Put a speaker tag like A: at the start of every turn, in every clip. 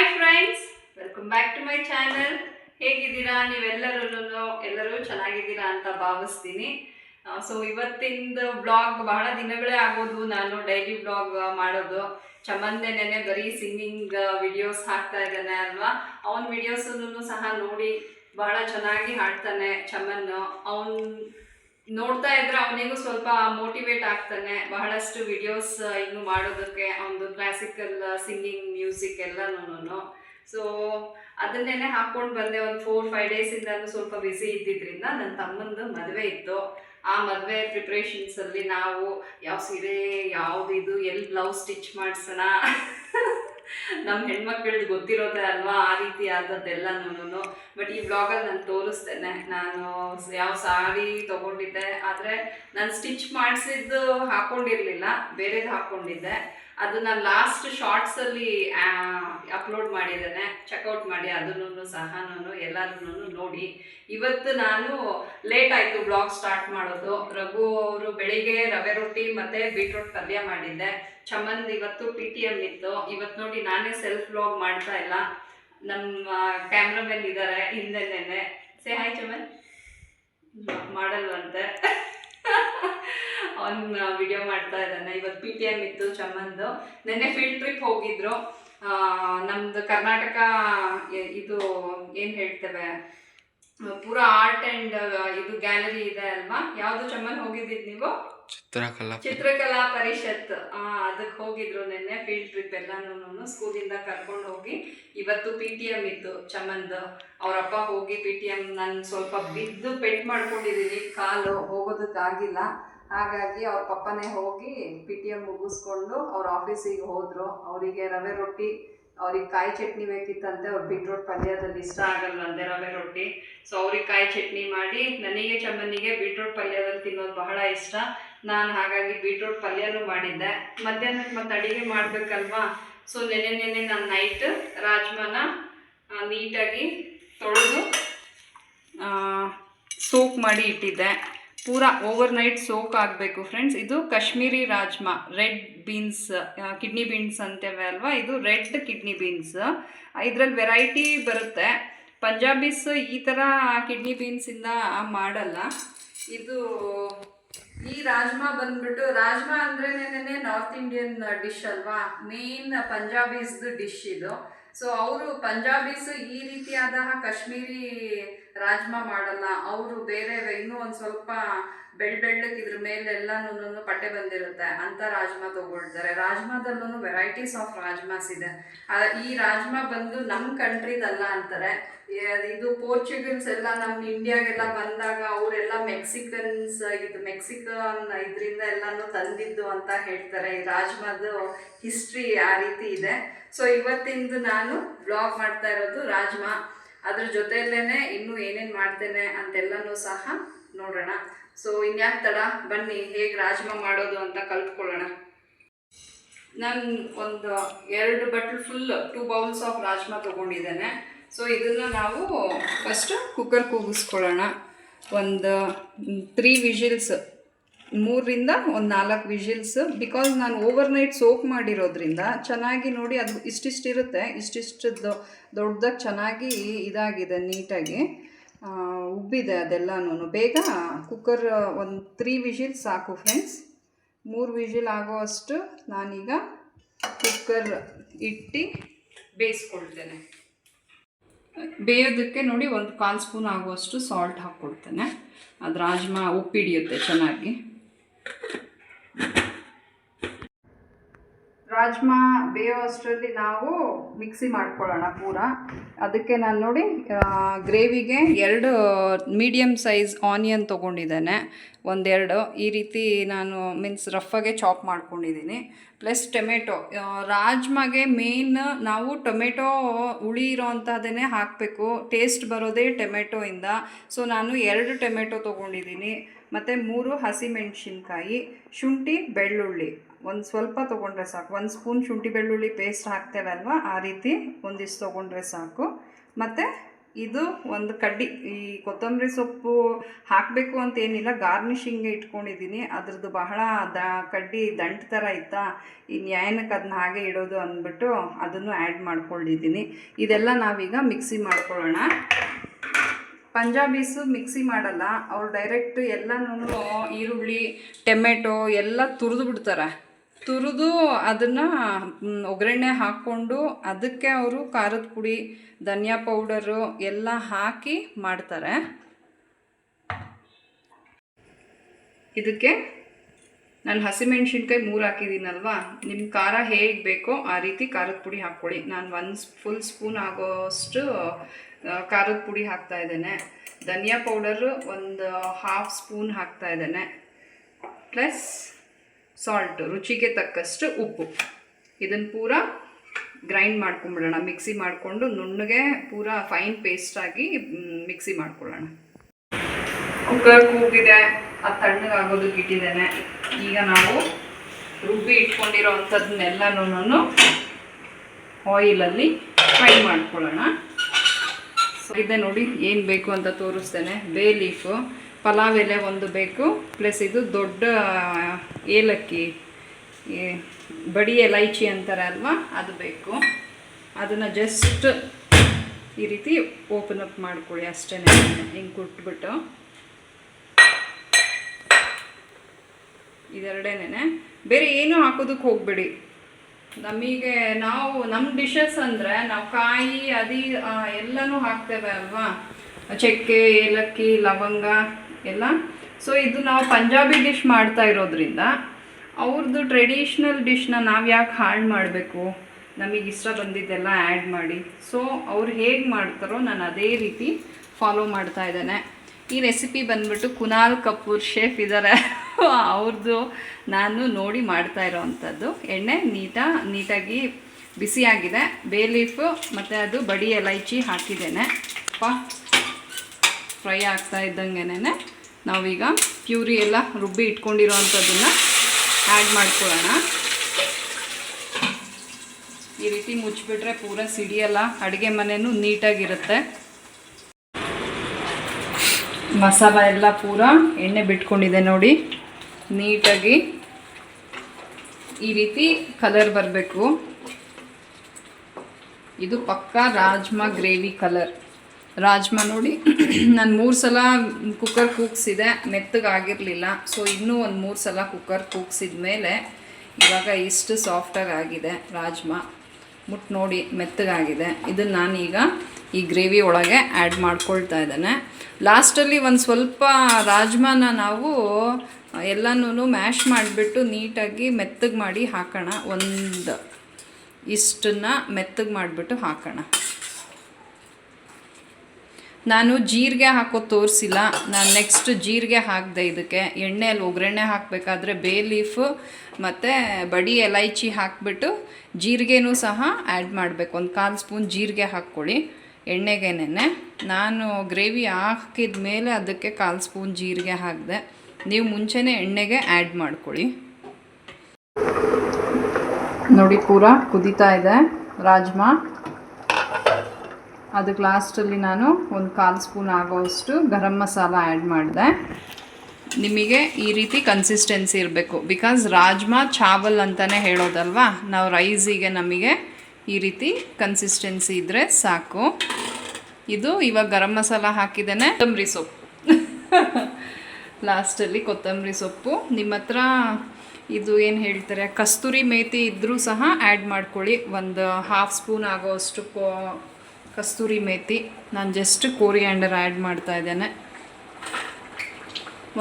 A: Hi friends welcome back to my channel ಹೇಗಿದ್ದೀರಾ? ನೀವೆಲ್ಲರೂ ಎಲ್ಲರೂ ಚೆನ್ನಾಗಿದ್ದೀರಾ ಅಂತ ಭಾವಿಸ್ತೀನಿ. ಸೊ ಇವತ್ತಿಂದ ಬ್ಲಾಗ್ ಬಹಳ ದಿನಗಳೇ ಆಗೋದು. ನಾನು ಡೈಲಿ ಬ್ಲಾಗ್ ಮಾಡೋದು. ಚಮಂದೆ ನೆನೆ ಬರೀ ಸಿಂಗಿಂಗ್ ವಿಡಿಯೋಸ್ ಹಾಕ್ತಾ ಇದ್ದಾನೆ ಅಲ್ವಾ? ಅವನ ವಿಡಿಯೋಸನ್ನು ಸಹ ನೋಡಿ ಬಹಳ ಚೆನ್ನಾಗಿ ಹಾಡ್ತಾನೆ ಚಮನ್ ಅವನ್ ನೋಡ್ತಾ ಇದ್ರೆ ಅವನಿಗೂ ಸ್ವಲ್ಪ ಮೋಟಿವೇಟ್ ಆಗ್ತಾನೆ. ಬಹಳಷ್ಟು ವಿಡಿಯೋಸ್ ಇನ್ನು ಮಾಡೋದಕ್ಕೆ ಅವನದು ಕ್ಲಾಸಿಕಲ್ ಸಿಂಗಿಂಗ್ ಮ್ಯೂಸಿಕ್ ಎಲ್ಲನೂ ಸೊ ಅದನ್ನೇನೆ ಹಾಕ್ಕೊಂಡು ಬಂದೆ. ಒಂದು ಫೋರ್ ಫೈವ್ ಡೇಸಿಂದ ಸ್ವಲ್ಪ ಬ್ಯುಸಿ ಇದ್ದಿದ್ರಿಂದ ನನ್ನ ತಮ್ಮಂದು ಮದುವೆ ಇತ್ತು. ಆ ಮದುವೆ ಪ್ರಿಪ್ರೇಷನ್ಸಲ್ಲಿ ನಾವು ಯಾವ ಸೀರೆ, ಯಾವ್ದು ಇದು, ಎಲ್ಲಿ ಬ್ಲೌಸ್ ಸ್ಟಿಚ್ ಮಾಡಿಸೋಣ? ನಮ್ಮ ಹೆಣ್ಮಕ್ಳದ್ದು ಗೊತ್ತಿರೋದೇ ಅಲ್ವಾ? ಆ ರೀತಿ ಆದದ್ದೆಲ್ಲನೂ ಬಟ್ ಈ ಬ್ಲಾಗಲ್ಲಿ ನಾನು ತೋರಿಸ್ತೇನೆ. ನಾನು ಯಾವ ಸಾರಿ ತೊಗೊಂಡಿದ್ದೆ. ಆದರೆ ನಾನು ಸ್ಟಿಚ್ ಮಾಡಿಸಿದ್ದು ಹಾಕ್ಕೊಂಡಿರಲಿಲ್ಲ ಬೇರೆದು ಹಾಕ್ಕೊಂಡಿದ್ದೆ ಅದು ಲಾಸ್ಟ್ ಶಾರ್ಟ್ಸ್ ಅಲ್ಲಿ ಅಪ್ಲೋಡ್ ಮಾಡಿದ್ದೇನೆ. ಚೆಕ್ಔಟ್ ಮಾಡಿ ಅದನ್ನು ಸಹನೂ ಎಲ್ಲರೂ ನೋಡಿ. ಇವತ್ತು ನಾನು ಲೇಟ್ ಆಯಿತು ಬ್ಲಾಗ್ ಸ್ಟಾರ್ಟ್ ಮಾಡೋದು. ರಘು ಅವರು ಬೆಳಿಗ್ಗೆ ರವೆ ರೊಟ್ಟಿ ಮತ್ತು ಬೀಟ್ರೋಟ್ ಪಲ್ಯ ಮಾಡಿದ್ದೆ. ಚಮನ್ ಇವತ್ತು ಪಿ ಟಿ ಎಂ ಇತ್ತು. ಇವತ್ತು ನೋಡಿ ನಾನೇ ಸೆಲ್ಫ್ ಬ್ಲಾಗ್ ಮಾಡ್ತಾ ಇಲ್ಲ. ನಮ್ಮ ಕ್ಯಾಮ್ರಾಮನ್ ಇದ್ದಾರೆ ಹಿಂದೆನೆ ಸೇ ಹಾಯ್ ಚಮನ್. ಮಾಡಲ್ವಂತೆ. ಅವನ್ನ ವಿಡಿಯೋ ಮಾಡ್ತಾ ಇದ್ದಾನೆ. ಇವತ್ತು ಪಿ ಟಿ ಎಂ ಇತ್ತು ಚಮ್ಮಂದು ನೆನ್ನೆ ಫೀಲ್ಡ್ ಟ್ರಿಪ್ ಹೋಗಿದ್ರು. ನಮ್ದು ಕರ್ನಾಟಕ ಇದು ಏನು ಹೇಳ್ತೇವೆ? ಪೂರಾ ಆರ್ಟ್ ಅಂಡ್ ಇದು ಗ್ಯಾಲರಿ ಇದೆ ಅಲ್ವಾ? ಯಾವುದು ಚಮ್ಮನ್ ಹೋಗಿದ್ದಿದ್ದು ನೀವು?
B: ಚಿತ್ರಕಲಾ
A: ಚಿತ್ರಕಲಾ ಪರಿಷತ್. ಆ, ಅದಕ್ಕೆ ಹೋಗಿದ್ರು ನಿನ್ನೆ ಫೀಲ್ಡ್ ಟ್ರಿಪ್ ಎಲ್ಲಾನು ಸ್ಕೂಲಿಂದ ಕರ್ಕೊಂಡು ಹೋಗಿ ಇವತ್ತು ಪಿ ಟಿ ಎಂ ಇತ್ತು ಚಮ್ಮಂದು ಅವರಪ್ಪ ಹೋಗಿ ಪಿ ಟಿ ಎಂ ನಾನು ಸ್ವಲ್ಪ ಬಿದ್ದು ಪೆಟ್ ಮಾಡ್ಕೊಂಡಿದ್ದೀನಿ ಕಾಲು ಹೋಗೋದಕ್ಕಾಗಿಲ್ಲ. ಹಾಗಾಗಿ ಅವ್ರ ಪಪ್ಪನೇ ಹೋಗಿ ಪಿ ಟಿ ಎಂ ಮುಗಿಸ್ಕೊಂಡು ಅವ್ರ ಆಫೀಸಿಗೆ ಹೋದರು. ಅವರಿಗೆ ರವೆ ರೊಟ್ಟಿ, ಅವ್ರಿಗೆ ಕಾಯಿ ಚಟ್ನಿ ಬೇಕಿತ್ತಂತೆ, ಅವ್ರು ಬೀಟ್ರೋಟ್ ಪಲ್ಯದಲ್ಲಿ ಇಷ್ಟ ಆಗಲ್ಲಂದೆ ರವೆ ರೊಟ್ಟಿ. ಸೊ ಅವ್ರಿಗೆ ಕಾಯಿ ಚಟ್ನಿ ಮಾಡಿ, ನನಗೆ ಚಮ್ಮನಿಗೆ ಬೀಟ್ರೋಟ್ ಪಲ್ಯದಲ್ಲಿ ತಿನ್ನೋದು ಬಹಳ ಇಷ್ಟ. ನಾನು ಹಾಗಾಗಿ ಬೀಟ್ರೋಟ್ ಪಲ್ಯನೂ ಮಾಡಿದ್ದೆ. ಮಧ್ಯಾಹ್ನಕ್ಕೆ ಮತ್ತೆ ಅಡುಗೆ ಮಾಡಬೇಕಲ್ವಾ? ಸೊ ನೆನೆ ನೆನೆ ನಾನು ನೈಟ್ ರಾಜ್ಮನ ನೀಟಾಗಿ ತೊಳೆದು ಸೂಪ್ ಮಾಡಿ ಇಟ್ಟಿದ್ದೆ. ಪೂರಾ ಓವರ್ ನೈಟ್ ಸೋಕ್ ಆಗಬೇಕು ಫ್ರೆಂಡ್ಸ್ ಇದು Kashmiri rajma red beans kidney beans ಅಂತೇವೆ ಅಲ್ವಾ? ಇದು ರೆಡ್ ಕಿಡ್ನಿ ಬೀನ್ಸ್ ಇದರಲ್ಲಿ ವೆರೈಟಿ ಬರುತ್ತೆ. ಪಂಜಾಬೀಸ್ ಈ ಥರ ಕಿಡ್ನಿ ಬೀನ್ಸಿಂದ ಮಾಡಲ್ಲ. ಇದು ಈ ರಾಜ್ಮಾ ಬಂದ್ಬಿಟ್ಟು, ರಾಜ್ಮಾ ಅಂದ್ರೇನೆ ನಾರ್ತ್ ಇಂಡಿಯನ್ ಡಿಶ್ ಅಲ್ವಾ? ಮೇನ್ ಪಂಜಾಬೀಸ್ದು ಡಿಶ್ ಇದು. ಸೊ ಅವರು ಪಂಜಾಬೀಸ್ ಈ ರೀತಿಯಾದ ಕಾಶ್ಮೀರಿ ರಾಜ್ಮಾ ಮಾಡಲ್ಲ, ಅವರು ಬೇರೆ ಇನ್ನೂ ಒಂದು ಸ್ವಲ್ಪ ಬೆಳ್ ಬೆಳ್ಳಕ್ಕೆ ಇದ್ರ ಮೇಲೆ ಎಲ್ಲಾನು ಪಟ್ಟೆ ಬಂದಿರುತ್ತೆ ಅಂತ ರಾಜ್ಮಾ ತಗೊಳ್ತಾರೆ. ರಾಜ್ಮಾದಲ್ಲೂ ವೆರೈಟೀಸ್ ಆಫ್ ರಾಜ್ಮಾಸ್ ಇದೆ. ಈ ರಾಜ್ಮಾ ಬಂದು ನಮ್ಮ ಕಂಟ್ರಿದಲ್ಲ ಅಂತಾರೆ. ಇದು ಪೋರ್ಚುಗಲ್ಸ್ ಎಲ್ಲ ನಮ್ಮ ಇಂಡಿಯಾಗೆಲ್ಲ ಬಂದಾಗ ಅವರೆಲ್ಲ ಮೆಕ್ಸಿಕನ್ಸ್ ಇದು ಮೆಕ್ಸಿಕನ್ ಇದರಿಂದ ಎಲ್ಲಾನು ತಂದಿದ್ದು ಅಂತ ಹೇಳ್ತಾರೆ. ಈ ರಾಜ್ಮಾದು ಹಿಸ್ಟ್ರಿ ಆ ರೀತಿ ಇದೆ. ಸೊ ಇವತ್ತಿಂದು ನಾನು ಬ್ಲಾಗ್ ಮಾಡ್ತಾ ಇರೋದು ರಾಜ್ಮಾ. ಅದ್ರ ಜೊತೆಯಲ್ಲೇ ಇನ್ನೂ ಏನೇನು ಮಾಡ್ತೇನೆ ಅಂತೆಲ್ಲನೂ ಸಹ ನೋಡೋಣ. ಸೊ ಇನ್ಯಾಕೆ ತಡ? ಬನ್ನಿ, ಹೇಗೆ ರಾಜ್ಮಾ ಮಾಡೋದು ಅಂತ ಕಲ್ತ್ಕೊಳ್ಳೋಣ. ನಾನು ಒಂದು ಎರಡು bottle full two bowls of rajma ತೊಗೊಂಡಿದ್ದೇನೆ. So ಇದನ್ನು ನಾವು ಫಸ್ಟು ಕುಕ್ಕರ್ ಕೂಗಿಸ್ಕೊಳ್ಳೋಣ. ಒಂದು ತ್ರೀ ವಿಷಿಲ್ಸ್ ಮೂರರಿಂದ ಒಂದು ನಾಲ್ಕು ವಿಷಿಲ್ಸ್ ಬಿಕಾಸ್ ನಾನು ಓವರ್ ನೈಟ್ ಸೋಕ್ ಮಾಡಿರೋದ್ರಿಂದ ಚೆನ್ನಾಗಿ ನೋಡಿ ಅದು ಇಷ್ಟಿಷ್ಟಿರುತ್ತೆ ದೊ ದೊಡ್ಡದಾಗಿ ಚೆನ್ನಾಗಿ ಇದಾಗಿದೆ ನೀಟಾಗಿ. ಉಬ್ಬಿದೆ ಅದೆಲ್ಲನೂ ಬೇಗ ಕುಕ್ಕರ್ ಒಂದು ತ್ರೀ ವಿಷಿಲ್ ಸಾಕು ಫ್ರೆಂಡ್ಸ್ ಮೂರು ವಿಷಿಲ್ ಆಗೋವಷ್ಟು ನಾನೀಗ ಕುಕ್ಕರ್ ಇಟ್ಟು ಬೇಯಿಸ್ಕೊಳ್ತೇನೆ. ಬೇಯೋದಕ್ಕೆ ನೋಡಿ ಒಂದು ಕಾಲು ಸ್ಪೂನ್ ಆಗುವಷ್ಟು ಸಾಲ್ಟ್ ಹಾಕ್ಕೊಡ್ತೇನೆ. ಅದು ರಾಜ್ಮಾ ಉಪ್ಪಿಡಿಯುತ್ತೆ ಚೆನ್ನಾಗಿ. ರಾಜ್ಮಾ ಬೇಯೋ ಅಷ್ಟರಲ್ಲಿ ನಾವು ಮಿಕ್ಸಿ ಮಾಡ್ಕೊಳ್ಳೋಣ ಪೂರ. ಅದಕ್ಕೆ ನಾನು ನೋಡಿ ಗ್ರೇವಿಗೆ ಎರಡು ಮೀಡಿಯಮ್ ಸೈಜ್ ಆನಿಯನ್ ತೊಗೊಂಡಿದ್ದೇನೆ. ಒಂದೆರಡು. ಈ ರೀತಿ ನಾನು ಮೀನ್ಸ್ ರಫಾಗೆ ಚಾಪ್ ಮಾಡ್ಕೊಂಡಿದ್ದೀನಿ. Plus tomato. ರಾಜ್ಮಾಗೆ ಮೇನ್ ನಾವು ಟೊಮೆಟೊ ಹುಳಿ ಇರೋ ಅಂಥದ್ದನ್ನೇ ಹಾಕಬೇಕು. ಟೇಸ್ಟ್ ಬರೋದೇ ಟೊಮೆಟೊಯಿಂದ. ಸೊ, ನಾನು ಎರಡು ಟೊಮೆಟೊ ತೊಗೊಂಡಿದ್ದೀನಿ. ಮತ್ತು ಮೂರು ಹಸಿಮೆಣಸಿನ್ಕಾಯಿ, ಶುಂಠಿ, ಬೆಳ್ಳುಳ್ಳಿ. ಒಂದು ಸ್ವಲ್ಪ ತೊಗೊಂಡ್ರೆ ಸಾಕು. ಒಂದು ಸ್ಪೂನ್ ಶುಂಠಿ, ಬೆಳ್ಳುಳ್ಳಿ ಪೇಸ್ಟ್ ಹಾಕ್ತೇವೆ ಅಲ್ವಾ ಆ ರೀತಿ ಒಂದಿಷ್ಟು ತೊಗೊಂಡ್ರೆ ಸಾಕು. ಮತ್ತು ಇದು ಒಂದು ಕಡ್ಡಿ, ಈ ಕೊತ್ತಂಬರಿ ಸೊಪ್ಪು ಹಾಕಬೇಕು ಅಂತ ಏನಿಲ್ಲ. ಗಾರ್ನಿಷಿಂಗ್ಗೆ ಇಟ್ಕೊಂಡಿದ್ದೀನಿ ಅದ್ರದ್ದು ಬಹಳ ದ, ಕಡ್ಡಿ ದಂಟು ಥರ ಇತ್ತಾ. ಈ ನ್ಯಾಯನಕ್ಕೆ ಅದನ್ನ ಹಾಗೆ ಇಡೋದು ಅಂದ್ಬಿಟ್ಟು ಅದನ್ನು ಆ್ಯಡ್ ಮಾಡ್ಕೊಂಡಿದ್ದೀನಿ ಇದೆಲ್ಲ ನಾವೀಗ ಮಿಕ್ಸಿ ಮಾಡ್ಕೊಳ್ಳೋಣ. ಪಂಜಾಬೀಸು ಮಿಕ್ಸಿ ಮಾಡಲ್ಲ. ಅವ್ರು ಡೈರೆಕ್ಟ್ ಎಲ್ಲನೂ ಈರುಳ್ಳಿ, ಟೊಮೆಟೊ ಎಲ್ಲ ತುರಿದು ಬಿಡ್ತಾರೆ. ತುರಿದು ಅದನ್ನು ಒಗ್ಗರಣೆ ಹಾಕ್ಕೊಂಡು ಅದಕ್ಕೆ ಅವರು ಖಾರದ ಪುಡಿ, ಧನಿಯಾ ಪೌಡರು ಎಲ್ಲ ಹಾಕಿ ಮಾಡ್ತಾರೆ. ಇದಕ್ಕೆ ನಾನು ಹಸಿಮೆಣ್ಸಿನ್ಕಾಯಿ ಮೂರು ಹಾಕಿದ್ದೀನಲ್ವಾ? ನಿಮ್ಮ ಖಾರ ಹೇಗೆ ಬೇಕೋ ಆ ರೀತಿ ಖಾರದ ಪುಡಿ ಹಾಕ್ಕೊಳ್ಳಿ. ನಾನು ಒಂದು ಫುಲ್ ಸ್ಪೂನ್ ಆಗೋಷ್ಟು ಖಾರದ ಪುಡಿ ಹಾಕ್ತಾ ಇದ್ದೇನೆ. ಧನಿಯಾ ಪೌಡರು ಒಂದು ಹಾಫ್ ಸ್ಪೂನ್ ಹಾಕ್ತಾ ಇದ್ದೇನೆ. ಪ್ಲಸ್ ಸಾಲ್ಟು ರುಚಿಗೆ ತಕ್ಕಷ್ಟು ಉಪ್ಪು. ಇದನ್ನು ಪೂರ ಗ್ರೈಂಡ್ ಮಾಡ್ಕೊಂಬಿಡೋಣ. ಮಿಕ್ಸಿ ಮಾಡಿಕೊಂಡು ನುಣ್ಣಗೆ ಪೂರ ಫೈನ್ ಪೇಸ್ಟಾಗಿ ಮಿಕ್ಸಿ ಮಾಡ್ಕೊಳ್ಳೋಣ. ಕುಕ್ಕರ್ ಕೂಗಿದೆ. ಅದು ತಣ್ಣಗಾಗೋದಕ್ಕೆ ಇಟ್ಟಿದ್ದೇನೆ. ಈಗ ನಾವು ರುಬ್ಬಿ ಇಟ್ಕೊಂಡಿರೋ ಅಂಥದ್ದನ್ನೆಲ್ಲನೂ ಆಯಿಲಲ್ಲಿ ಫ್ರೈ ಮಾಡ್ಕೊಳ್ಳೋಣ. ಇದೆ ನೋಡಿ, ಏನು ಬೇಕು ಅಂತ ತೋರಿಸ್ತೇನೆ. ಬೇ ಲೀಫು, ಪಲಾವ್ ಎಲೆ ಒಂದು ಬೇಕು, ಪ್ಲಸ್ ಇದು ದೊಡ್ಡ ಏಲಕ್ಕಿ ಬಡಿ ಎಲೈಚಿ ಅಂತಾರೆ ಅಲ್ವಾ, ಅದು ಬೇಕು. ಅದನ್ನು ಜಸ್ಟ್ ಈ ರೀತಿ ಓಪನ್ ಅಪ್ ಮಾಡ್ಕೊಳ್ಳಿ ಅಷ್ಟೇ ಹಿಂಗೆ ಕೊಟ್ಬಿಟ್ಟು. ಇದೆರಡೇನೆ ಬೇರೆ ಏನೂ ಹಾಕೋದಕ್ಕೆ ಹೋಗಬೇಡಿ. ನಮಗೆ ನಾವು ನಮ್ಮ ಡಿಶಸ್ ಅಂದರೆ ನಾವು ಕಾಯಿ, ಅದಿ ಎಲ್ಲನೂ ಹಾಕ್ತೇವೆ ಅಲ್ವಾ? ಚಕ್ಕೆ, ಏಲಕ್ಕಿ, ಲವಂಗ ಎಲ್ಲ. ಸೊ ಇದು ನಾವು ಪಂಜಾಬಿ ಡಿಶ್ ಮಾಡ್ತಾ ಇರೋದ್ರಿಂದ ಅವ್ರದ್ದು ಟ್ರೆಡಿಷ್ನಲ್ ಡಿಶ್ನ ನಾವು ಯಾಕೆ ಹಾಳು ಮಾಡಬೇಕು? ನಮಗೆ ಇಷ್ಟ ಬಂದಿದ್ದೆಲ್ಲ ಆ್ಯಡ್ ಮಾಡಿ. ಸೊ ಅವ್ರು ಹೇಗೆ ಮಾಡ್ತಾರೋ ನಾನು ಅದೇ ರೀತಿ ಫಾಲೋ ಮಾಡ್ತಾ ಇದ್ದೇನೆ. ಈ ರೆಸಿಪಿ ಬಂದ್ಬಿಟ್ಟು ಕುನಾಲ್ ಕಪೂರ್ ಶೇಫ್ ಇದ್ದಾರೆ ಅವ್ರದ್ದು ನಾನು ನೋಡಿ ಮಾಡ್ತಾ ಇರೋವಂಥದ್ದು ಎಣ್ಣೆ ನೀಟಾ, ನೀಟಾಗಿ ಬಿಸಿಯಾಗಿದೆ. ಬೇ ಲೀಫು ಮತ್ತು ಅದು ಬಡಿ ಎಲೈಚಿ ಹಾಕಿದ್ದೇನೆ. ಪಾ ಫ್ರೈ ಆಗ್ತಾ ಇದ್ದಂಗೆನೆ. ನಾವೀಗ ಪ್ಯೂರಿ ಎಲ್ಲ ರುಬ್ಬಿ ಇಟ್ಕೊಂಡಿರೋ ಅಂಥದ್ದನ್ನು ಆ್ಯಡ್ ಮಾಡ್ಕೊಳ್ಳೋಣ. ಈ ರೀತಿ ಮುಚ್ಚಿಬಿಟ್ರೆ ಪೂರ ಸಿಡಿಯಲ್ಲ ಅಡುಗೆ ಮನೆಯೂ ನೀಟಾಗಿರುತ್ತೆ. ಮಸಾಲ ಎಲ್ಲ ಪೂರ ಎಣ್ಣೆ ಬಿಟ್ಕೊಂಡಿದೆ ನೋಡಿ. ನೀಟಾಗಿ ಈ ರೀತಿ ಕಲರ್ ಬರಬೇಕು. ಇದು ಪಕ್ಕಾ ರಾಜ್ಮಾ ಗ್ರೇವಿ ಕಲರ್ ರಾಜ್ಮಾ ನೋಡಿ, ನಾನು ಮೂರು ಸಲ ಕುಕ್ಕರ್ ಕೂಗ್ಸಿದೆ ಮೆತ್ತಗಾಗಿರಲಿಲ್ಲ ಸೊ ಇನ್ನೂ ಒಂದು ಮೂರು ಸಲ ಕುಕ್ಕರ್ ಕೂಗ್ಸಿದ ಮೇಲೆ ಇವಾಗ ಇಷ್ಟು ಸಾಫ್ಟಾಗಿ ಆಗಿದೆ ರಾಜ್ಮಾ. ಮುಟ್ಟು ನೋಡಿ ಮೆತ್ತಗಾಗಿದೆ ಇದನ್ನು ನಾನೀಗ ಈ ಗ್ರೇವಿ ಒಳಗೆ ಆ್ಯಡ್ ಮಾಡ್ಕೊಳ್ತಾ ಇದ್ದೇನೆ. ಲಾಸ್ಟಲ್ಲಿ ಒಂದು ಸ್ವಲ್ಪ ರಾಜ್ಮಾನ ನಾವು ಎಲ್ಲನೂ ಮ್ಯಾಶ್ ಮಾಡಿಬಿಟ್ಟು ನೀಟಾಗಿ ಮೆತ್ತಗೆ ಮಾಡಿ ಹಾಕೋಣ. ಒಂದು ಇಷ್ಟನ್ನು ಮೆತ್ತಗೆ ಮಾಡಿಬಿಟ್ಟು ಹಾಕೋಣ. ನಾನು ಜೀರಿಗೆ ಹಾಕೋ ತೋರಿಸಿಲ್ಲ. ನಾನು ನೆಕ್ಸ್ಟ್ ಜೀರಿಗೆ ಹಾಕಿದೆ ಇದಕ್ಕೆ. ಎಣ್ಣೆಯಲ್ಲಿ ಒಗ್ಗರಣೆ ಹಾಕಬೇಕಾದ್ರೆ ಬೇ ಲೀಫ್ ಮತ್ತು ಬಡಿ ಎಲೈಚಿ ಹಾಕಿಬಿಟ್ಟು ಜೀರಿಗೆನೂ ಸಹ ಆ್ಯಡ್ ಮಾಡಬೇಕು. ಒಂದು ಕಾಲು ಸ್ಪೂನ್ ಜೀರಿಗೆ ಹಾಕ್ಕೊಳ್ಳಿ. ಎಣ್ಣೆಗೇನೆ ನಾನು ಗ್ರೇವಿ ಹಾಕಿದ ಮೇಲೆ ಅದಕ್ಕೆ ಕಾಲು ಸ್ಪೂನ್ ಜೀರಿಗೆ ಹಾಕಿದೆ. ನೀವು ಮುಂಚೆನೇ ಎಣ್ಣೆಗೆ ಆ್ಯಡ್ ಮಾಡ್ಕೊಳ್ಳಿ. ನೋಡಿ ಪೂರ ಕುದೀತಾ ಇದೆ ರಾಜ್ಮಾ. ಅದಕ್ಕೆ ಲಾಸ್ಟಲ್ಲಿ ನಾನು ಒಂದು ಕಾಲು ಸ್ಪೂನ್ ಆಗೋವಷ್ಟು ಗರಂ ಮಸಾಲ ಆ್ಯಡ್ ಮಾಡಿದೆ. ನಿಮಗೆ ಈ ರೀತಿ ಕನ್ಸಿಸ್ಟೆನ್ಸಿ ಇರಬೇಕು. ಬಿಕಾಸ್ ರಾಜ್ಮಾ ಚಾವಲ್ ಅಂತಲೇ ಹೇಳೋದಲ್ವಾ? ನಾವು ರೈಸಿಗೆ ನಮಗೆ ಈ ರೀತಿ ಕನ್ಸಿಸ್ಟೆನ್ಸಿ ಇದ್ದರೆ ಸಾಕು. ಇದು ಇವಾಗ ಗರಂ ಮಸಾಲ ಹಾಕಿದ್ದೇನೆ. ಕೊತ್ತಂಬರಿ ಸೊಪ್ಪು. ಲಾಸ್ಟಲ್ಲಿ ಕೊತ್ತಂಬರಿ ಸೊಪ್ಪು. ನಿಮ್ಮ ಹತ್ರ ಇದು ಏನು ಹೇಳ್ತಾರೆ, ಕಸ್ತೂರಿ ಮೇತಿ ಇದ್ದರೂ ಸಹ ಆ್ಯಡ್ ಮಾಡ್ಕೊಳ್ಳಿ. ಒಂದು ಹಾಫ್ ಸ್ಪೂನ್ ಆಗೋವಷ್ಟು ಕೋ, ಕಸ್ತೂರಿ ಮೇತಿ. ನಾನು ಜಸ್ಟ್ ಕೋರಿಯಾಂಡರ್ ಆ್ಯಡ್ ಮಾಡ್ತಾ ಇದ್ದೇನೆ.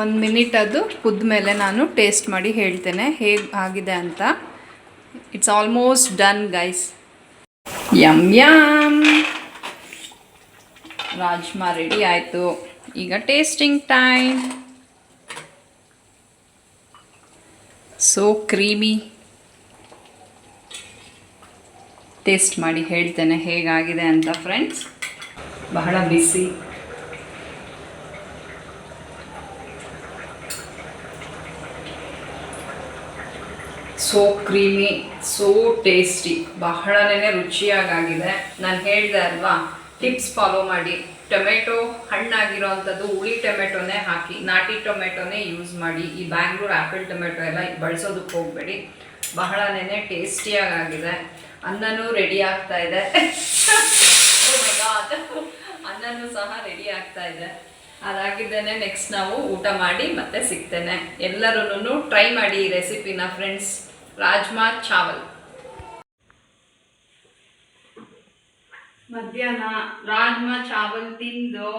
A: ಒಂದು ಮಿನಿಟ್ ಅದು ಕುದ್ದ ಮೇಲೆ ನಾನು ಟೇಸ್ಟ್ ಮಾಡಿ ಹೇಳ್ತೇನೆ. ಹೇಗೆ ಆಗಿದೆ ಅಂತ. It's almost done guys yum yum rajma ready ಆಯಿತು. ಈಗ tasting time so creamy taste ಮಾಡಿ ಹೇಳ್ತೇನೆ ಹೇಗಾಗಿದೆ ಅಂತ ಫ್ರೆಂಡ್ಸ್ ಬಹಳ ಬಿಸಿ ಸೋ ಕ್ರೀಮಿ ಸೋ ಟೇಸ್ಟಿ ಬಹಳನೇ ರುಚಿಯಾಗಾಗಿದೆ. ನಾನು ಹೇಳಿದೆ ಅಲ್ವಾ? ಟಿಪ್ಸ್ ಫಾಲೋ ಮಾಡಿ. ಟೊಮೆಟೊ ಹಣ್ಣಾಗಿರೋ ಅಂಥದ್ದು ಹುಳಿ ಟೊಮೆಟೊನೇ ಹಾಕಿ, ನಾಟಿ ಟೊಮೆಟೊನೇ ಯೂಸ್ ಮಾಡಿ, ಈ ಬ್ಯಾಂಗ್ಳೂರ್ ಆ್ಯಪಲ್ ಟೊಮೆಟೊ ಎಲ್ಲ ಬಳಸೋದಕ್ಕೆ ಹೋಗಬೇಡಿ. ಬಹಳನೇ ಟೇಸ್ಟಿಯಾಗಿದೆ ಅನ್ನನೂ ರೆಡಿ ಆಗ್ತಾ ಇದೆ. ಅನ್ನನು ಅನ್ನನೂ ಸಹ ರೆಡಿ ಆಗ್ತಾ ಇದೆ. ಅದಾಗಿದ್ದೇನೆ ನೆಕ್ಸ್ಟ್ ನಾವು ಊಟ ಮಾಡಿ ಮತ್ತೆ ಸಿಗ್ತೇನೆ. ಎಲ್ಲರೂ ಟ್ರೈ ಮಾಡಿ ಈ ರೆಸಿಪಿನ ಫ್ರೆಂಡ್ಸ್ ರಾಜ್ಮಾ ಚಾವಲ್. ಮಧ್ಯಾಹ್ನ ರಾಜ್ಮಾ ಚಾವಲ್ ತಿಂದು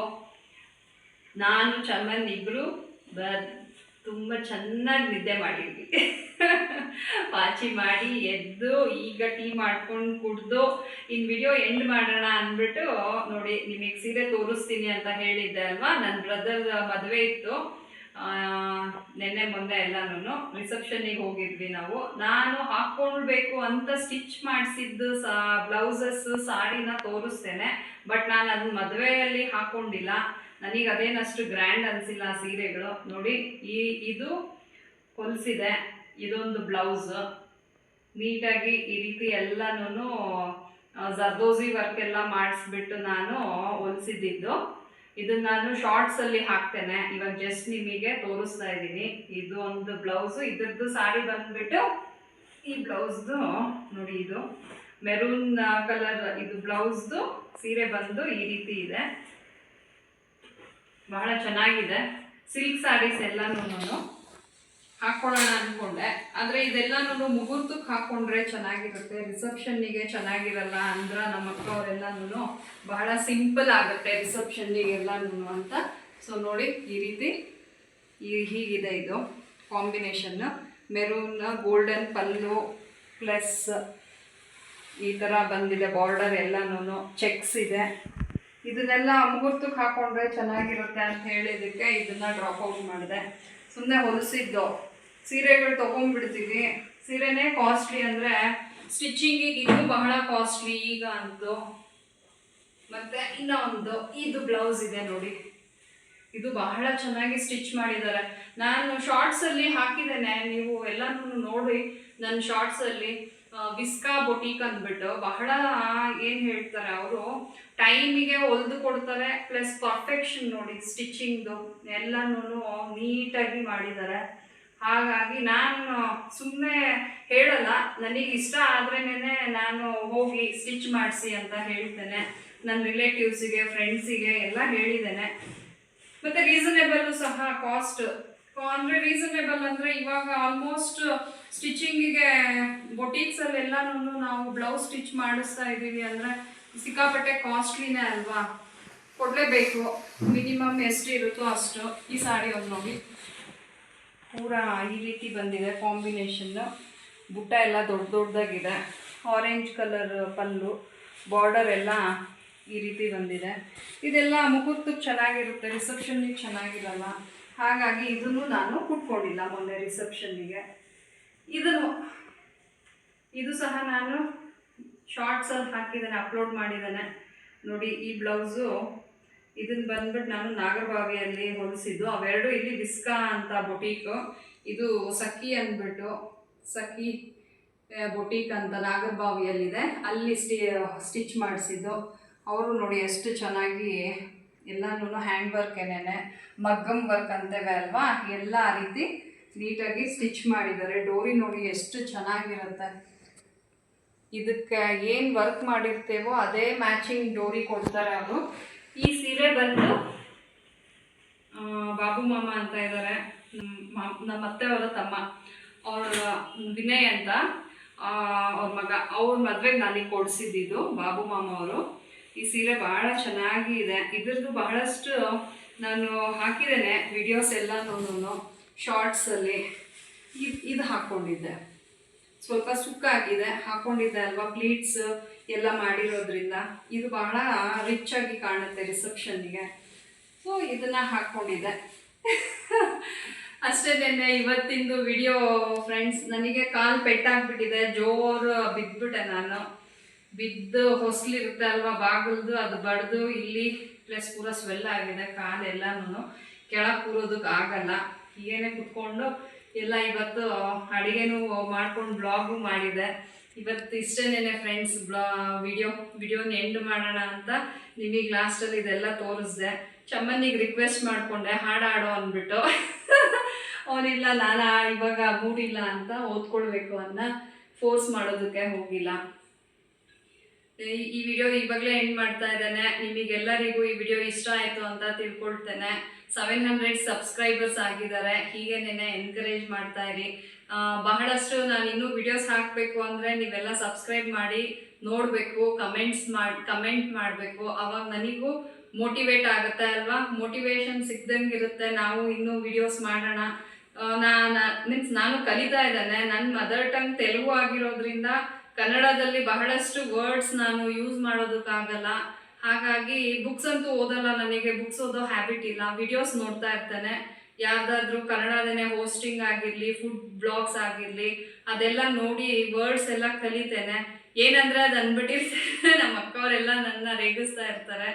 A: ನಾನು ಚಮನ್ ಇಬ್ರು ಬ ತುಂಬ ಚೆನ್ನಾಗಿ ನಿದ್ದೆ ಮಾಡಿದ್ವಿ. ಪಾಚಿ ಮಾಡಿ ಎದ್ದು ಈಗ ಟೀ ಮಾಡ್ಕೊಂಡು ಕುಡ್ದು ಇನ್ನು ವಿಡಿಯೋ ಎಂಡ್ ಮಾಡೋಣ ಅಂದ್ಬಿಟ್ಟು ನೋಡಿ ನಿಮಗೆ ಸೀರೆ ತೋರಿಸ್ತೀನಿ ಅಂತ ಹೇಳಿದ್ದೆ ಅಲ್ವಾ? ನನ್ನ ಬ್ರದರ್ ಮದುವೆ ಇತ್ತು. ನೆನ್ನೆ ಮೊನ್ನೆ ಎಲ್ಲಾನು ರಿಸೆಪ್ಷನ್ನಿಗೆ ಹೋಗಿದ್ವಿ ನಾವು. ನಾನು ಹಾಕ್ಕೊಳ್ಬೇಕು ಅಂತ ಸ್ಟಿಚ್ ಮಾಡಿಸಿದ್ದು ಸಾ, ಬ್ಲೌಸಸ್, ಸಾಡಿನ ತೋರಿಸ್ತೇನೆ. ಬಟ್ ನಾನು ಅದನ್ನ ಮದುವೆಯಲ್ಲಿ ಹಾಕ್ಕೊಂಡಿಲ್ಲ ನನಗೆ ಅದೇನಷ್ಟು ಗ್ರ್ಯಾಂಡ್ ಅನಿಸಿಲ್ಲ ಆ ಸೀರೆಗಳು. ನೋಡಿ, ಈ, ಇದು ಹೊಲಿಸಿದೆ. ಇದೊಂದು ಬ್ಲೌಸ್. ನೀಟಾಗಿ ಈ ರೀತಿ ಎಲ್ಲನೂ ಜರ್ದೋಸಿ ವರ್ಕ್ ಎಲ್ಲ ಮಾಡಿಸ್ಬಿಟ್ಟು ನಾನು ಹೊಲಿಸಿದ್ದು. ಇದನ್ನ ನಾನು ಶಾರ್ಟ್ಸ್ ಅಲ್ಲಿ ಹಾಕ್ತೇನೆ. ಇವಾಗ ಜಸ್ಟ್ ನಿಮಗೆ ತೋರಿಸ್ತಾ ಇದ್ದೀನಿ. ಇದು ಒಂದು ಬ್ಲೌಸ್ ಇದ್ರದ್ದು ಸಾರಿ ಬಂದ್ಬಿಟ್ಟು ಈ ಬ್ಲೌಸ್ದು ನೋಡಿ ಇದು. ಮೆರೂನ್ ಕಲರ್ ಇದು ಬ್ಲೌಸ್ದು ಸೀರೆ ಬಂದು ಈ ರೀತಿ ಇದೆ. ಬಹಳ ಚೆನ್ನಾಗಿದೆ. ಸಿಲ್ಕ್ ಸಾರೀಸ್ ಎಲ್ಲನೂ ಹಾಕೊಳ್ಳೋಣ ಅಂದ್ಕೊಂಡೆ ಆದರೆ ಇದೆಲ್ಲನೂ ಮುಹೂರ್ತಕ್ಕೆ ಹಾಕೊಂಡ್ರೆ ಚೆನ್ನಾಗಿರುತ್ತೆ. ರಿಸೆಪ್ಷನ್ನಿಗೆ ಚೆನ್ನಾಗಿರಲ್ಲ ಅಂದ್ರೆ ನಮ್ಮ ಅಕ್ಕವರೆಲ್ಲನೂ ಬಹಳ ಸಿಂಪಲ್ ಆಗುತ್ತೆ ರಿಸೆಪ್ಷನ್ನಿಗೆಲ್ಲನೂ ಅಂತ. ಸೊ ನೋಡಿ, ಈ ರೀತಿ ಈ ಹೀಗಿದೆ ಇದು combination. Maroon, golden, pallu, plus ಈ ಥರ ಬಂದಿದೆ ಬಾರ್ಡರ್ ಎಲ್ಲನೂ ಚೆಕ್ಸ್ ಇದೆ. ಇದನ್ನೆಲ್ಲ ಮುಹೂರ್ತಕ್ಕೆ ಹಾಕೊಂಡ್ರೆ ಚೆನ್ನಾಗಿರುತ್ತೆ ಅಂತ ಹೇಳಿದ್ದಕ್ಕೆ ಇದನ್ನ ಡ್ರಾಪ್ ಔಟ್ ಮಾಡಿದೆ. ಸುಮ್ಮನೆ ಹೊಲಿಸಿದ್ದು. ಸೀರೆಗಳು ತೊಗೊಂಡ್ಬಿಡ್ತೀವಿ. ಸೀರೆನೇ ಕಾಸ್ಟ್ಲಿ ಅಂದರೆ ಸ್ಟಿಚಿಂಗಿಗೆ ಇದು ಬಹಳ ಕಾಸ್ಟ್ಲಿ ಈಗ ಅಂದು ಮತ್ತೆ ಇನ್ನೊಂದು, ಇದು ಬ್ಲೌಸ್ ಇದೆ ನೋಡಿ. ಇದು ಬಹಳ ಚೆನ್ನಾಗಿ ಸ್ಟಿಚ್ ಮಾಡಿದ್ದಾರೆ. ನಾನು ಶಾರ್ಟ್ಸಲ್ಲಿ ಹಾಕಿದ್ದೇನೆ, ನೀವು ಎಲ್ಲನೂ ನೋಡಿ. ನನ್ನ ಶಾರ್ಟ್ಸಲ್ಲಿ ವಿಸ್ಕಾ ಬೊಟೀಕ್ ಅಂದ್ಬಿಟ್ಟು ಬಹಳ ಏನು ಹೇಳ್ತಾರೆ ಅವರು ಟೈಮಿಗೆ ಹೊಲ್ದು ಕೊಡ್ತಾರೆ ಪ್ಲಸ್ ಪರ್ಫೆಕ್ಷನ್ ನೋಡಿ ಸ್ಟಿಚಿಂಗ್ದು ಎಲ್ಲನೂ ನೀಟಾಗಿ ಮಾಡಿದ್ದಾರೆ. ಹಾಗಾಗಿ ನಾನು ಸುಮ್ಮನೆ ಹೇಳಲ್ಲ, ನನಗೆ ಇಷ್ಟ ಆದ್ರೇನೆ ನಾನು ಹೋಗಿ ಸ್ಟಿಚ್ ಮಾಡಿಸಿ ಅಂತ ಹೇಳ್ತೇನೆ. ನನ್ನ ರಿಲೇಟಿವ್ಸಿಗೆ ಫ್ರೆಂಡ್ಸಿಗೆ ಎಲ್ಲ ಹೇಳಿದ್ದೇನೆ. ಮತ್ತೆ ರೀಸನೇಬಲ್ಲು ಸಹ ಕಾಸ್ಟ್ ಅಂದರೆ ರೀಸನೇಬಲ್ ಅಂದ್ರೆ ಇವಾಗ ಆಲ್ಮೋಸ್ಟ್ ಸ್ಟಿಚಿಂಗಿಗೆ ಬೊಟೀಕ್ಸ್ ಅಲ್ಲಿ ಎಲ್ಲಾನು ನಾವು ಬ್ಲೌಸ್ ಸ್ಟಿಚ್ ಮಾಡಿಸ್ತಾ ಇದ್ದೀವಿ ಅಂದ್ರೆ ಸಿಕ್ಕಾಪಟ್ಟೆ ಕಾಸ್ಟ್ಲಿನೇ ಅಲ್ವಾ? ಕೊಡಲೇಬೇಕು. ಮಿನಿಮಮ್ ಎಷ್ಟು ಇರುತ್ತೋ ಅಷ್ಟು ಈ ಸಾರಿ ಒಂದು ನೋಡಿ. ಪೂರಾ ಈ ರೀತಿ ಬಂದಿದೆ ಕಾಂಬಿನೇಷನ್. ಬುಟ್ಟ ಎಲ್ಲ ದೊಡ್ಡ ದೊಡ್ಡದಾಗಿದೆ. ಆರೆಂಜ್ ಕಲರ್ ಪಲ್ಲು ಬಾರ್ಡರ್ ಎಲ್ಲ ಈ ರೀತಿ ಬಂದಿದೆ. ಇದೆಲ್ಲ ಮುಹೂರ್ತಕ್ಕೆ ಚೆನ್ನಾಗಿರುತ್ತೆ ರಿಸೆಪ್ಷನ್ನಿಗೆ ಚೆನ್ನಾಗಿರಲ್ಲ. ಹಾಗಾಗಿ ಇದನ್ನು ನಾನು ಕುಟ್ಕೊಂಡಿಲ್ಲ ಮೊನ್ನೆ ರಿಸೆಪ್ಷನ್ನಿಗೆ ಇದನ್ನು, ಇದು ಸಹ ನಾನು ಶಾರ್ಟ್ಸಲ್ಲಿ ಹಾಕಿದ್ದೇನೆ ಅಪ್ಲೋಡ್ ಮಾಡಿದ್ದೇನೆ. ನೋಡಿ, ಈ ಬ್ಲೌಸು ಇದನ್ನ ಬಂದ್ಬಿಟ್ಟು ನಾನು ನಾಗರಬಾವಿಯಲ್ಲಿ ಹೊಲಿಸಿದ್ದು. ಅವೆರಡು ಇಲ್ಲಿ ವಿಸ್ಕಾ ಅಂತ ಬೊಟೀಕು. ಇದು ಸಖಿ ಅಂದ್ಬಿಟ್ಟು ಸಖಿ ಬೊಟೀಕ್ ಅಂತ ನಾಗರಬಾವಿಯಲ್ಲಿದೆ. ಅಲ್ಲಿ ಸ್ಟಿ, ಸ್ಟಿಚ್ ಮಾಡಿಸಿದ್ದು. ಅವರು ನೋಡಿ ಎಷ್ಟು ಚೆನ್ನಾಗಿ ಎಲ್ಲನೂ ಹ್ಯಾಂಡ್ ವರ್ಕೇನೆ ಮಗ್ಗಮ್ ವರ್ಕ್ ಅಂತೇವೆ ಅಲ್ವಾ? ಎಲ್ಲ ಆ ರೀತಿ ನೀಟಾಗಿ ಸ್ಟಿಚ್ ಮಾಡಿದ್ದಾರೆ. ಡೋರಿ ನೋಡಿ ಎಷ್ಟು ಚೆನ್ನಾಗಿರುತ್ತೆ. ಇದಕ್ಕೆ ಏನು ವರ್ಕ್ ಮಾಡಿರ್ತೇವೋ ಅದೇ ಮ್ಯಾಚಿಂಗ್ ಡೋರಿ ಕೊಡ್ತಾರೆ ಅವರು. ಈ ಸೀರೆ ಬಂದು ಬಾಬು ಮಾಮ ಅಂತ ಇದ್ದಾರೆ ನಮ್ಮ ಅತ್ತೆ ಅವರ ತಮ್ಮ. ಅವ್ರ, ವಿನಯ್ ಅಂತ ಅವ್ರ ಮಗ. ಅವ್ರ ಮದ್ವೆಗೆ ನನಗೆ ಕೊಡಿಸಿದ್ದು ಬಾಬು ಮಾಮ ಅವರು. ಈ ಸೀರೆ ಬಹಳ ಚೆನ್ನಾಗಿ ಇದೆ. ಇದ್ರದ್ದು ಬಹಳಷ್ಟು ನಾನು ಹಾಕಿದ್ದೇನೆ ವಿಡಿಯೋಸ್ ಎಲ್ಲನೂ ಶಾರ್ಟ್ಸಲ್ಲಿ ಇದು ಇದು ಹಾಕ್ಕೊಂಡಿದ್ದೆ. ಸ್ವಲ್ಪ ಸುಕ್ಕಾಗಿದೆ. ಹಾಕೊಂಡಿದ್ದೆ ಅಲ್ವಾ ಪ್ಲೀಟ್ಸ್ ಎಲ್ಲ ಮಾಡಿರೋದ್ರಿಂದ ಇದು ಬಹಳ ರಿಚ್ ಆಗಿ ಕಾಣುತ್ತೆ ರಿಸೆಪ್ಷನ್ನಿಗೆ ಸೊ ಇದನ್ನ ಹಾಕ್ಕೊಂಡಿದ್ದೆ ಅಷ್ಟೇ ನೆನ್ನೆ ಇವತ್ತಿಂದು ವಿಡಿಯೋ ಫ್ರೆಂಡ್ಸ್ ನನಗೆ ಕಾಲು ಪೆಟ್ಟಾಗ್ಬಿಟ್ಟಿದೆ. ಜೋರು ಬಿದ್ದುಬಿಟ್ಟೆ ನಾನು. ಬಿದ್ದು ಹೊಸ್ಲಿರುತ್ತೆ ಅಲ್ವಾ ಬಾಗಿಲ್ದು, ಅದು ಬಡ್ದು, ಇಲ್ಲಿ ಪ್ಲಸ್ ಪೂರ ಸ್ವೆಲ್ ಆಗಿದೆ ಕಾಲೆಲ್ಲನೂ ಕೆಳಗೆ ಕೂರೋದಕ್ಕೆ ಆಗಲ್ಲ. ಹೀಗೇನೆ ಕುತ್ಕೊಂಡು ಎಲ್ಲ ಇವತ್ತು ಅಡುಗೆನೂ ಮಾಡ್ಕೊಂಡು ಬ್ಲಾಗು ಮಾಡಿದೆ. ಇವತ್ತು ಇಷ್ಟೇನೆ ಫ್ರೆಂಡ್ಸ್ ಬ್ಲಾ ವಿಡಿಯೋ ವಿಡಿಯೋನ ಎಂಡ್ ಮಾಡೋಣ ಅಂತ ನಿಮಗೆ ಲಾಸ್ಟಲ್ಲಿ ಇದೆಲ್ಲ ತೋರಿಸ್ದೆ. ಚಮ್ಮನಿಗೆ ರಿಕ್ವೆಸ್ಟ್ ಮಾಡಿಕೊಂಡೆ, ಹಾಡು ಹಾಡು ಅಂದ್ಬಿಟ್ಟು. ಅವನಿಲ್ಲ ನಾನು, ಇವಾಗ ಮೂಡಿಲ್ಲ ಅಂತ ಓದ್ಕೊಳ್ಬೇಕು ಅನ್ನ ಫೋರ್ಸ್ ಮಾಡೋದಕ್ಕೆ ಹೋಗಿಲ್ಲ. ಈ- ವಿಡಿಯೋ ಇವಾಗಲೇ ಎಂಡ್ ಮಾಡ್ತಾ ಇದ್ದೇನೆ. ನಿಮಗೆಲ್ಲರಿಗೂ ಈ ವಿಡಿಯೋ ಇಷ್ಟ ಆಯಿತು ಅಂತ ತಿಳ್ಕೊಳ್ತೇನೆ. ಸೆವೆನ್ ಹಂಡ್ರೆಡ್ ಸಬ್ಸ್ಕ್ರೈಬರ್ಸ್ ಆಗಿದ್ದಾರೆ. ಹೀಗೆ ನೆನೆ ಎನ್ಕರೇಜ್ ಮಾಡ್ತಾ ಇರಿ. ಬಹಳಷ್ಟು ನಾನು ಇನ್ನೂ ವಿಡಿಯೋಸ್ ಹಾಕಬೇಕು ಅಂದರೆ ನೀವೆಲ್ಲ ಸಬ್ಸ್ಕ್ರೈಬ್ ಮಾಡಿ, ನೋಡಬೇಕು ಕಮೆಂಟ್ಸ್ ಮಾಡಿ ಕಮೆಂಟ್ ಮಾಡಬೇಕು. ಅವಾಗ ನನಗೂ ಮೋಟಿವೇಟ್ ಆಗುತ್ತೆ ಅಲ್ವಾ? ಮೋಟಿವೇಶನ್ ಸಿಕ್ದಂಗೆ ಇರುತ್ತೆ. ನಾವು ಇನ್ನೂ ವಿಡಿಯೋಸ್ ಮಾಡೋಣ. ನಾನು ಮೀನ್ಸ್ ನಾನು ಕಲಿತಾ ಇದ್ದೇನೆ. ನನ್ನ ಮದರ್ ಟಂಗ್ ತೆಲುಗು ಆಗಿರೋದ್ರಿಂದ ಕನ್ನಡದಲ್ಲಿ ಬಹಳಷ್ಟು ವರ್ಡ್ಸ್ ನಾನು ಯೂಸ್ ಮಾಡೋದಕ್ಕಾಗಲ್ಲ. ಹಾಗಾಗಿ ಬುಕ್ಸ್ ಅಂತೂ ಓದಲ್ಲ ನನಗೆ. ಬುಕ್ಸ್ ಓದೋ ಹ್ಯಾಬಿಟ್ ಇಲ್ಲ. ವಿಡಿಯೋಸ್ ನೋಡ್ತಾ ಇರ್ತೇನೆ. ಯಾರ್ದಾದ್ರೂ ಕನ್ನಡದನೇ ಹೋಸ್ಟಿಂಗ್ ಆಗಿರಲಿ ಫುಡ್ ಬ್ಲಾಗ್ಸ್ ಆಗಿರಲಿ, ಅದೆಲ್ಲ ನೋಡಿ ವರ್ಡ್ಸ್ ಎಲ್ಲ ಕಲಿತೇನೆ. ಏನಂದ್ರೆ ಅದು ಅಂದ್ಬಿಟ್ಟಿರ್ತೇನೆ ನಮ್ಮ ಅಕ್ಕವರೆಲ್ಲ ನನ್ನ ರೇಗಿಸ್ತಾ ಇರ್ತಾರೆ.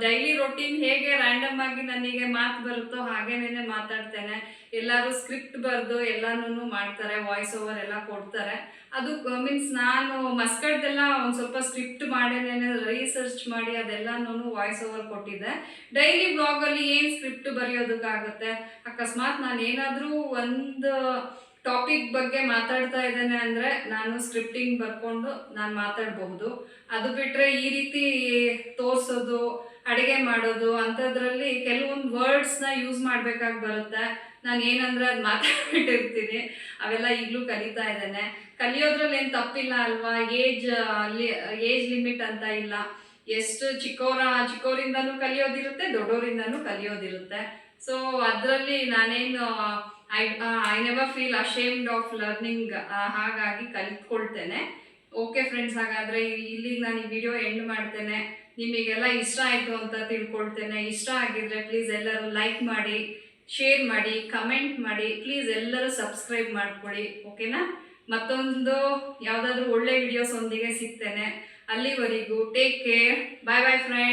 A: ಡೈಲಿ ರೊಟೀನ್ ಹೇಗೆ ರ್ಯಾಂಡಮ್ ಆಗಿ ನನಗೆ ಮಾತು ಬರುತ್ತೋ ಹಾಗೇನೇ ಮಾತಾಡ್ತೇನೆ. ಎಲ್ಲರೂ ಸ್ಕ್ರಿಪ್ಟ್ ಬರೆದು ಎಲ್ಲಾನು ಮಾಡ್ತಾರೆ ವಾಯ್ಸ್ ಓವರ್ ಎಲ್ಲ ಕೊಡ್ತಾರೆ. ಅದು ಮೀನ್ಸ್ ನಾನು ಮಸ್ಕಡ್ದೆಲ್ಲ ಒಂದು ಸ್ವಲ್ಪ ಸ್ಕ್ರಿಪ್ಟ್ ಮಾಡಿದ್ದೇನೆ ರಿಸರ್ಚ್ ಮಾಡಿ ಅದೆಲ್ಲನೂ ವಾಯ್ಸ್ ಓವರ್ ಕೊಟ್ಟಿದ್ದೆ. ಡೈಲಿ ಬ್ಲಾಗಲ್ಲಿ ಏನು ಸ್ಕ್ರಿಪ್ಟ್ ಬರೆಯೋದಕ್ಕಾಗುತ್ತೆ? ಅಕಸ್ಮಾತ್ ನಾನು ಏನಾದರೂ ಒಂದು ಟಾಪಿಕ್ ಬಗ್ಗೆ ಮಾತಾಡ್ತಾ ಇದ್ದೇನೆ ಅಂದರೆ ನಾನು ಸ್ಕ್ರಿಪ್ಟಿಂಗ್ ಬರ್ಕೊಂಡು ನಾನು ಮಾತಾಡಬಹುದು. ಅದು ಬಿಟ್ಟರೆ ಈ ರೀತಿ ತೋರಿಸೋದು, ಅಡುಗೆ ಮಾಡೋದು, ಅಂಥದ್ರಲ್ಲಿ ಕೆಲವೊಂದು ವರ್ಡ್ಸ್ನ ಯೂಸ್ ಮಾಡಬೇಕಾಗಿ ಬರುತ್ತೆ. ನಾನು ಏನಂದ್ರೆ ಅದು ಮಾತಾಡ್ಬಿಟ್ಟಿರ್ತೀನಿ. ಅವೆಲ್ಲ ಈಗಲೂ ಕಲಿತಾ ಇದ್ದೇನೆ. ಕಲಿಯೋದ್ರಲ್ಲಿ ಏನು ತಪ್ಪಿಲ್ಲ ಅಲ್ವಾ? ಏಜ್ ಏಜ್ ಲಿಮಿಟ್ ಅಂತ ಇಲ್ಲ. ಎಷ್ಟು ಚಿಕ್ಕವರ ಚಿಕ್ಕವರಿಂದನೂ ಕಲಿಯೋದಿರುತ್ತೆ ದೊಡ್ಡವರಿಂದನೂ ಕಲಿಯೋದಿರುತ್ತೆ. ಸೊ ಅದರಲ್ಲಿ ನಾನೇನು I never feel ashamed of learning ಹಾಗಾಗಿ ಕಲಿತ್ಕೊಳ್ತೇನೆ. ಓಕೆ ಫ್ರೆಂಡ್ಸ್ ಹಾಗಾದರೆ ಇಲ್ಲಿಗೆ ನಾನು ಈ ವಿಡಿಯೋ ಎಂಡ್ ಮಾಡ್ತೇನೆ. ನಿಮಗೆಲ್ಲ ಇಷ್ಟ ಆಯಿತು ಅಂತ ತಿಳ್ಕೊಳ್ತೇನೆ. ಇಷ್ಟ ಆಗಿದ್ರೆ ಪ್ಲೀಸ್ ಎಲ್ಲರೂ ಲೈಕ್ ಮಾಡಿ ಶೇರ್ ಮಾಡಿ ಕಮೆಂಟ್ ಮಾಡಿ ಪ್ಲೀಸ್ ಎಲ್ಲರೂ ಸಬ್ಸ್ಕ್ರೈಬ್ ಮಾಡ್ಕೊಳ್ಳಿ. ಓಕೆನಾ ಮತ್ತೊಂದು ಯಾವುದಾದ್ರೂ ಒಳ್ಳೆ ವಿಡಿಯೋಸ್ ಒಂದಿಗೆ ಸಿಗ್ತೇನೆ. ಅಲ್ಲಿವರೆಗೂ take care bye bye friend